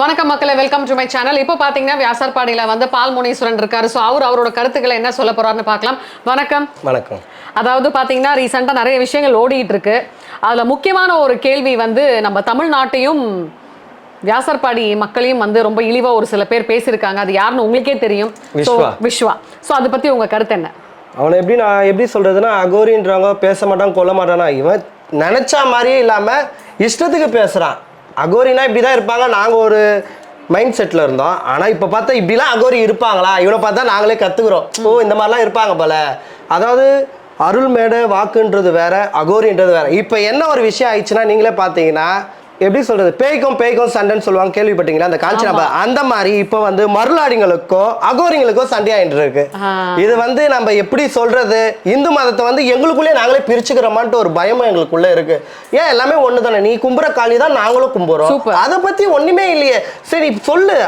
வணக்கம் மக்களே welcome to my channel இப்போ பாத்தீங்கன்னா வியாசார்பாடியில வந்து பால் முனீஸ்வரன் இருக்காரு. ஸோ அவர் அவரோட கருத்துக்களை என்ன சொல்ல போறாருன்னு பார்க்கலாம். வணக்கம். வணக்கம். அதாவது பாத்தீங்கன்னா ரீசெண்டாக நிறைய விஷயங்கள் ஓடிட்டு இருக்கு. அதுல முக்கியமான ஒரு கேள்வி வந்து நம்ம தமிழ்நாட்டையும் வியாசர்பாடி மக்களையும் வந்து ரொம்ப இழிவா ஒரு சில பேர் பேசியிருக்காங்க. அது யாருன்னு உங்களுக்கே தெரியும். விஸ்வா. விஸ்வா ஸோ அதை பத்தி உங்க கருத்து என்ன? அவனை எப்படி நான் எப்படி சொல்றதுன்னா அகோரின்றவங்க பேச மாட்டான் கொல்ல மாட்டானா இவன் நினைச்ச மாதிரியே இல்லாம இஷ்டத்துக்கு பேசுறான். அகோரினா இப்படி தான் இருப்பாங்க. நாங்கள் ஒரு மைண்ட் செட்டில் இருந்தோம். ஆனால் இப்போ பார்த்தா இப்படிலாம் அகோரி இருப்பாங்களா? இவனை பார்த்தா நாங்களே கற்றுக்குறோம் ஓ இந்த மாதிரிலாம் இருப்பாங்க போல. அதாவது அருள்மேடு வாக்குன்றது வேற அகோரின்றது வேற. இப்போ என்ன ஒரு விஷயம் ஆயிடுச்சுன்னா நீங்களே பார்த்தீங்கன்னா எப்படி சொல்றது? பேய்க்கும் பேய்க்கும் சண்டைன்னு சொல்லுவாங்க. கேள்விப்பட்டீங்களா அந்த காட்சி நம்ம அந்த மாதிரி இப்போ வந்து மருளாடிங்களுக்கோ அகோரிங்களுக்கோ சண்டையாயிட்டு இருக்கு. இது வந்து நம்ம எப்படி சொல்றது? இந்து மதத்தை வந்து எங்களுக்குள்ளே நாங்களே பிரிச்சுக்கிறோமான்ட்டு ஒரு பயமும் எங்களுக்குள்ள இருக்கு. ஏன் எல்லாமே ஒன்று தானே நீ கும்புற காளி தான் நாங்களும் கும்புறோம். அதை பத்தி ஒண்ணுமே இல்லையே. சரி சொல்லு.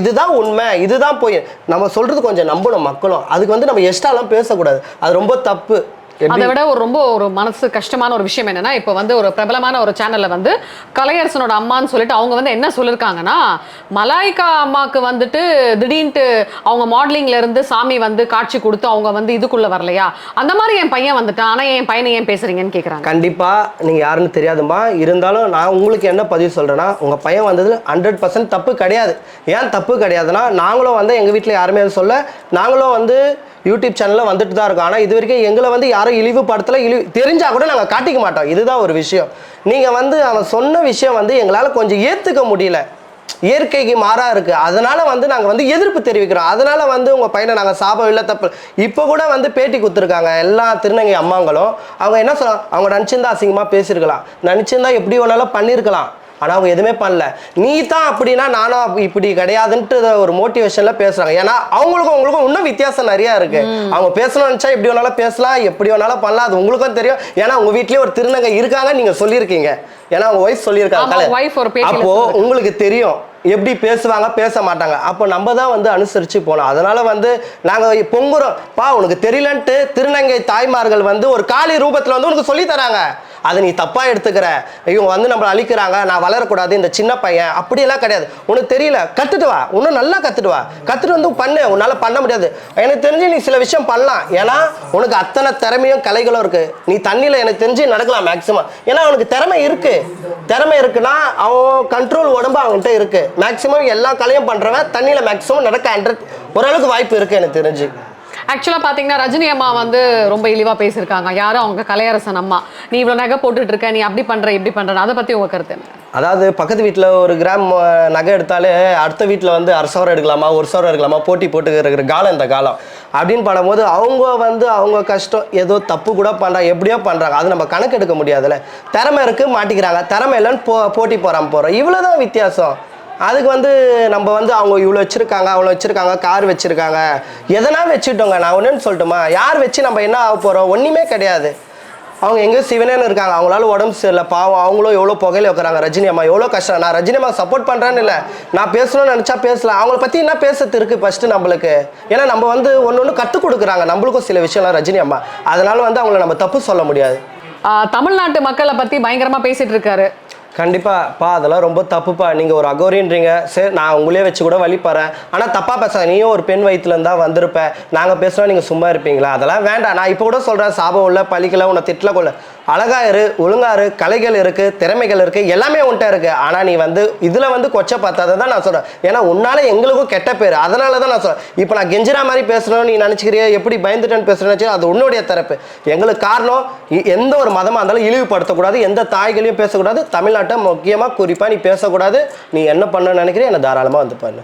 இதுதான் உண்மை. இதுதான் போய். நம்ம சொல்றது கொஞ்சம் நம்பணும் மக்களும். அதுக்கு வந்து நம்ம எக்ஸ்ட்ராலாம் பேசக்கூடாது. அது ரொம்ப தப்பு. அதை விட ஒரு ரொம்ப ஒரு மனசு கஷ்டமான ஒரு விஷயம் என்னன்னா இப்போ வந்து ஒரு பிரபலமான ஒரு சேனல்ல வந்து கலையரசனோட அம்மான்னு சொல்லிட்டு அவங்க வந்து என்ன சொல்லியிருக்காங்கன்னா மலாய்க்கா அம்மாக்கு வந்துட்டு திடீர்னு அவங்க மாடலிங்ல இருந்து சாமி வந்து காட்சி கொடுத்து அவங்க வந்து இதுக்குள்ள வரலையா? அந்த மாதிரி என் பையன் வந்துட்டான். ஆனா என் பையனை ஏன் பேசுறீங்கன்னு கேக்குறாங்க. கண்டிப்பா நீங்க யாருன்னு தெரியாதுமா இருந்தாலும் நான் உங்களுக்கு என்ன பதிவு சொல்றேன்னா உங்க பையன் வந்தது ஹண்ட்ரட் பர்சன்ட் தப்பு கிடையாது. ஏன் தப்பு கிடையாதுன்னா நாங்களும் வந்து எங்க வீட்ல யாருமே சொல்ல நாங்களும் வந்து யூடியூப் சேனலில் வந்துட்டு தான் இருக்கோம். ஆனால் இது வரைக்கும் எங்களை வந்து யாரும் இழிவுபடுத்தல இழிவு தெரிஞ்சால் கூட நாங்கள் காட்டிக்க மாட்டோம். இதுதான் ஒரு விஷயம். நீங்கள் வந்து அவன் சொன்ன விஷயம் வந்து எங்களால் கொஞ்சம் ஏற்றுக்க முடியல. இயற்கைக்கு மாறாக இருக்குது அதனால் வந்து நாங்கள் வந்து எதிர்ப்பு தெரிவிக்கிறோம். அதனால் வந்து உங்கள் பையனை நாங்கள் சாபம் இல்லை தப்பு. இப்போ கூட வந்து பேட்டி கொடுத்துருக்காங்க. எல்லா திருநங்கை அம்மாங்களும். அவங்க என்ன சொல்ல அவங்க நினச்சிருந்தா அசிங்கமாக பேசியிருக்கலாம். நினச்சிருந்தா எப்படி வேணாலும் பண்ணியிருக்கலாம். ஆனா அவங்க எதுவுமே பண்ணல. நீ தான் அப்படின்னா நானும் இப்படி கிடையாதுன்ட்டு ஒரு மோட்டிவேஷன்ல பேசுறாங்க. ஏன்னா அவங்களுக்கும் உங்களுக்கும் இன்னும் வித்தியாசம் நிறைய இருக்கு. அவங்க பேசணும்னு நினைச்சா எப்படி வேணாலும் பேசலாம் எப்படி வேணாலும் பண்ணலாம் அது உங்களுக்கும் தெரியும். ஏன்னா உங்க வீட்லயே ஒரு திருநங்கை இருக்காங்க நீங்க சொல்லியிருக்கீங்க. ஏன்னா அவங்க ஒய்ஃப் சொல்லியிருக்காங்க அப்போ உங்களுக்கு தெரியும் எப்படி பேசுவாங்க பேச மாட்டாங்க. அப்போ நம்ம தான் வந்து அனுசரித்து போனோம் அதனால வந்து நாங்கள் பொங்குறோம். பா உனக்கு தெரியலன்ட்டு திருநங்கை தாய்மார்கள் வந்து ஒரு காளி ரூபத்தில் வந்து உனக்கு சொல்லி தராங்க. அதை நீ தப்பாக எடுத்துக்கிற. இவங்க வந்து நம்மளை அழிக்கிறாங்க நான் வளரக்கூடாது இந்த சின்ன பையன் அப்படியெல்லாம் கிடையாது. உனக்கு தெரியல கற்றுட்டு வா. இன்னும் நல்லா கற்றுட்டு வா. கற்றுட்டு வந்து பண்ணு. உன்னால் பண்ண முடியாது. எனக்கு தெரிஞ்சு நீ சில விஷயம் பண்ணலாம். ஏன்னா உனக்கு அத்தனை திறமையும் கலைகளும் இருக்குது நீ தண்ணியில் எனக்கு தெரிஞ்சு நடக்கலாம் மேக்ஸிமம் ஏன்னா அவனுக்கு திறமை இருக்குது திறமை இருக்குன்னா அவன் கண்ட்ரோல் உடம்பு அவன்கிட்ட இருக்குது மேக்ஸிமம் எல்லா கலையும் பண்ணுறவன் தண்ணியில் மேக்ஸிமம் நடக்க ஹண்ட்ரட் ஓரளவுக்கு வாய்ப்பு இருக்குது எனக்கு தெரிஞ்சு. ஆக்சுவலாக பார்த்தீங்கன்னா ரஜினி அம்மா வந்து ரொம்ப இழிவாக பேசியிருக்காங்க. யாரும் அவங்க கலையரசன் அம்மா. நீ இவ்வளோ நகை போட்டுட்டு இருக்க நீ அப்படி பண்ணுற இப்படி பண்ணுற அதை பற்றி உங்கள் கருத்து என்ன? அதாவது பக்கத்து வீட்டில் ஒரு கிராம் நகை எடுத்தாலே அடுத்த வீட்டில் வந்து அரை சவரம் எடுக்கலாமா ஒரு சவரம் எடுக்கலாமா போட்டி போட்டு இருக்கிற காலம் இந்த காலம். அப்படின்னு பண்ணும்போது அவங்க வந்து அவங்க கஷ்டம் ஏதோ தப்பு கூட பண்ணுறாங்க எப்படியோ பண்ணுறாங்க அது நம்ம கணக்கு எடுக்க முடியாதுல்ல. திறமை இருக்கு மாட்டிக்கிறாங்க. திறமை இல்லைன்னு போ போட்டி போகிறாமல் போகிறோம் இவ்வளோ தான் வித்தியாசம். அதுக்கு வந்து நம்ம வந்து அவங்க இவ்வளோ வச்சுருக்காங்க அவ்வளோ வச்சுருக்காங்க கார் வச்சுருக்காங்க. எதனா வச்சுட்டோங்க நான் ஒன்றுன்னு சொல்லட்டுமா? யார் வச்சு நம்ம என்ன ஆக போகிறோம் ஒன்றுமே கிடையாது. அவங்க எங்கேயோ சிவனேன்னு இருக்காங்க. அவங்களால உடம்பு சரியில்லை. பாவம் அவங்களும் எவ்வளோ புகையில வைக்கிறாங்க ரஜினி அம்மா. எவ்வளோ கஷ்டம். நான் ரஜினி அம்மா சப்போர்ட் பண்ணுறேன்னு இல்லை. நான் பேசணும்னு நினச்சா பேசலாம். அவங்கள பற்றி என்ன பேசுறது இருக்குது ஃபஸ்ட்டு நம்மளுக்கு? ஏன்னா நம்ம வந்து ஒன்று ஒன்று கற்றுக் கொடுக்குறாங்க. நம்மளுக்கும் சில விஷயம்லாம் ரஜினி அம்மா. அதனால வந்து அவங்கள நம்ம தப்பு சொல்ல முடியாது. தமிழ்நாட்டு மக்களை பற்றி பயங்கரமாக பேசிகிட்டு இருக்காரு. கண்டிப்பாப்பா அதெல்லாம் ரொம்ப தப்புப்பா. நீங்கள் ஒரு அகோரின்றீங்க. சரி நான் உங்களே வச்சு கூட வழிபறேன் ஆனால் தப்பாக பேசாத. நீயும் ஒரு பெண் வயிற்றுலேருந்து தான் வந்திருப்ப. நாங்கள் பேசுனா நீங்கள் சும்மா இருப்பீங்களா? அதெல்லாம் வேண்டாம். நான் இப்போ கூட சொல்கிறேன் சாபம் உள்ள பழிக்கல உன்னை திட்டல கொள்ள அழகா இரு ஒழுங்காரு கலைகள் இருக்கு திறமைகள் இருக்கு எல்லாமே உன்ட்ட இருக்கு. ஆனா நீ வந்து இதுல வந்து கொச்ச பார்த்தாத தான் நான் சொல்றேன். ஏன்னா உன்னால எங்களுக்கும் கெட்ட பேர். அதனால தான் நான் சொல்றேன். இப்போ நான் கெஞ்சிரா மாதிரி பேசணும் நீ நினைச்சுக்கிறிய? எப்படி பயந்துட்டேன்னு பேசுறேன்னு அது உன்னுடைய தரப்பு. எங்களுக்கு காரணம் எந்த ஒரு மதமா இருந்தாலும் இழிவுபடுத்தக்கூடாது. எந்த தாய்களையும் பேசக்கூடாது. தமிழ்நாட்டு முக்கியமா குறிப்பா நீ பேசக்கூடாது. நீ என்ன பண்ண நினைக்கிறிய என்ன தாராளமா வந்து பண்ணு.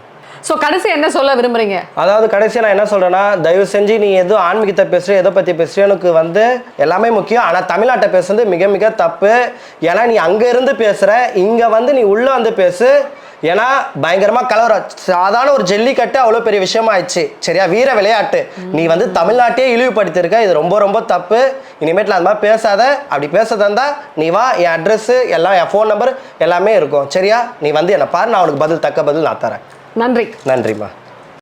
சோ கடைசி என்ன சொல்ல விரும்புறீங்க? அதாவது கடைசியா நான் என்ன சொல்றேன்னா தயவு செஞ்சு நீ எதோ ஆன்மீகத்தை பேசுற எதை பத்தி பேசுற எனக்கு வந்து எல்லாமே முக்கியம். ஆனா தமிழ்நாட்டை பேசுறது மிக மிக தப்பு. ஏன்னா நீ அங்க இருந்து பேசுற இங்க வந்து நீ உள்ள வந்து பேசு. ஏன்னா பயங்கரமா கலவரம். சாதாரண ஒரு ஜல்லிக்கட்டு அவ்வளோ பெரிய விஷயமா ஆயிடுச்சு சரியா? வீர விளையாட்டு. நீ வந்து தமிழ்நாட்டையே இழிவுபடுத்தியிருக்க. இது ரொம்ப ரொம்ப தப்பு. இனிமேட்டில் அந்த மாதிரி பேசாத. அப்படி பேச தந்தா நீ வா என் அட்ரஸ் எல்லாம் என் ஃபோன் நம்பர் எல்லாமே இருக்கும். சரியா? நீ வந்து என்னை பாரு. நான் உனக்கு பதில் தக்க பதில் நான் தரேன். நன்றி. நன்றிம்மா.